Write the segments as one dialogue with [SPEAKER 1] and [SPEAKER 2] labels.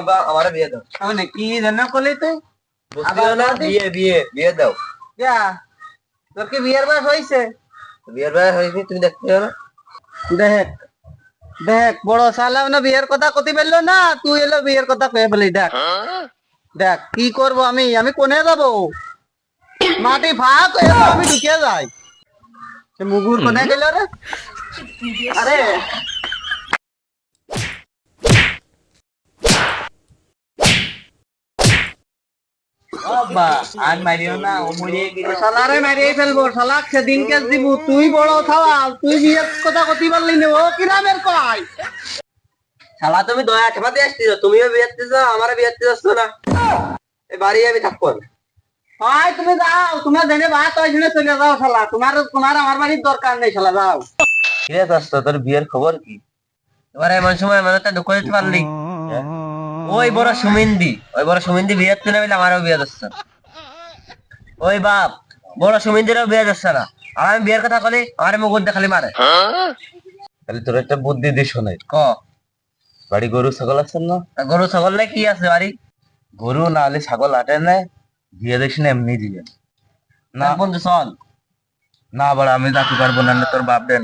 [SPEAKER 1] আব্বা আমার বিয়ে দাও।
[SPEAKER 2] মানে কি জানা করলি তুই?
[SPEAKER 1] বুঝছিও না বিয়ে বিয়ে বিয়ে দাও।
[SPEAKER 2] যা তোর কি বিয়ের বয়স হয়েছে?
[SPEAKER 1] বিয়ের বয়স হয়েছে তুমি দেখতে না।
[SPEAKER 2] দেখ দেখ বড় সালা না বিয়ের কথা কতি বলল না তুই এলো বিয়ের কথা কয়ে ফেলি দেখ। দেখ কি করব আমি? আমি কোনে যাব? মাটি ফাঁক আমি ঢুকে যাই। মুগুর কোনে গেল রে? আরে
[SPEAKER 1] আব্বা আর মারিও না ও মরিয়ে গেছে।
[SPEAKER 2] শালারে মারিয়ে ফেলব শালাক সেদিন কেস দিব তুই বড় থাওয়া তুই বিয়ের কথা কতি পারলি না ও কিরামের কয়?
[SPEAKER 1] শালা তুমি দয়া ঠেপাতে আসছিস তুমিও বিয়ে দিতেছ আমারও বিয়ে দিতে না। এই বাড়ি আমি থাকব না।
[SPEAKER 2] হয় তুমি যাও তোমার জেনে বাত হয় জেনে চলে যাও শালা। তোমার তোমার আমার বাড়ির দরকার নেই শালা যাও।
[SPEAKER 1] কিরে দোস্ত তোর বিয়ের খবর কি? এবার এমন সময় মানে তো ঢুকে দিতে পারলি। ওই বড় সুমিন্দি ওই বড় সুমিন্দি বিয়ে না বলে আমারও বিয়ে দিচ্ছে ওই বাপ বড় সুমিন্দিরও বিয়ে দিচ্ছে না। আর আমি বিয়ের কথা বলি আমার মুখ খালি মারে।
[SPEAKER 3] তাহলে তোর একটা বুদ্ধি দিস নাই
[SPEAKER 1] ক?
[SPEAKER 3] বাড়ি গরু ছাগল আছেন না?
[SPEAKER 1] গরু ছাগল না কি আছে বাড়ি?
[SPEAKER 3] গরু না হলে ছাগল আটে নেয় দিয়ে দেখিস না এমনি দিয়ে
[SPEAKER 1] না বন্ধু চল।
[SPEAKER 3] না বাড়া আমি যাতে পারব না তোর বাপ দেন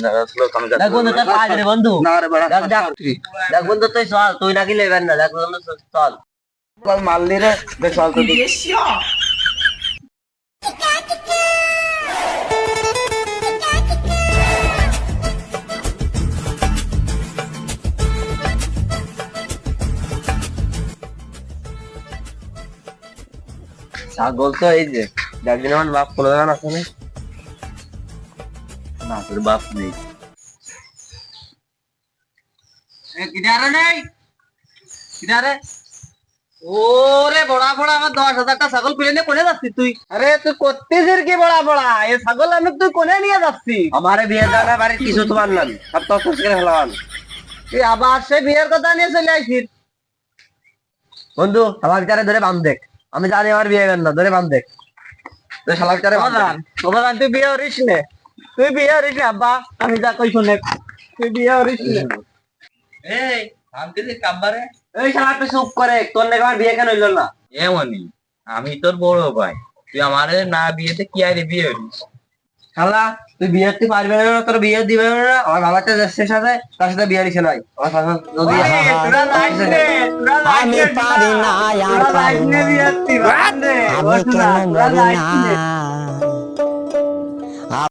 [SPEAKER 1] বন্ধু তোর কাজ রে বন্ধু
[SPEAKER 3] না রে বাড়া
[SPEAKER 1] দেখ দেখ। দেখ বন্ধু তুই চল তুই নাকি লেবেন না দেখ বন্ধু চল
[SPEAKER 3] চল। মারলি রে চল
[SPEAKER 1] ছাগল তো এই যে একদিন আমার বাপ কোনো আছে না
[SPEAKER 3] না তোর বাপ নেই।
[SPEAKER 2] কিনারে নেই? কিনারে ওরে বড়া বড়া আমার দশ হাজারটা ছাগল কিনে নিয়ে কোনে যাচ্ছিস তুই? আরে তুই করতেছিস কি বড়া বড়া এই ছাগল আমি তুই কোনে নিয়ে যাচ্ছিস
[SPEAKER 1] আমারে বিয়ে দেওয়া না বাড়ির কিছু তোমার না সব তো করে
[SPEAKER 2] তুই আবার সে বিয়ের কথা নিয়ে চলে আসিস
[SPEAKER 1] বন্ধু আমার বিচারে ধরে বাম দেখ। আমি জানি আমার বিয়ে না ধরে বাম দেখ। তুই শালা বিচারে বাম
[SPEAKER 2] তুই বিয়ে হরিস নে। তুই বিয়ে হরিস নে আব্বা। আমি যা কই শুনে। তুই বিয়ে হরিস নে।
[SPEAKER 3] এই আমি কি কাম্বারে?
[SPEAKER 1] এই শালা তুই চুপ করে। তোর নাকি আমার বিয়ে কেন হইল না?
[SPEAKER 3] এমনই আমি তোর বড় ভাই। তুই আমারে না বিয়েতে কি আরে বিয়ে হলিস
[SPEAKER 1] শালা তুই বিয়ে দিতে পারবি না তোর বিয়ে দিবে না। আমার যাচ্ছে সাথে তার সাথে বিয়ে দিছে নাই। আমার যদি
[SPEAKER 4] আমি পারি না আর
[SPEAKER 2] নে বিয়ে দিতে
[SPEAKER 4] মরি না।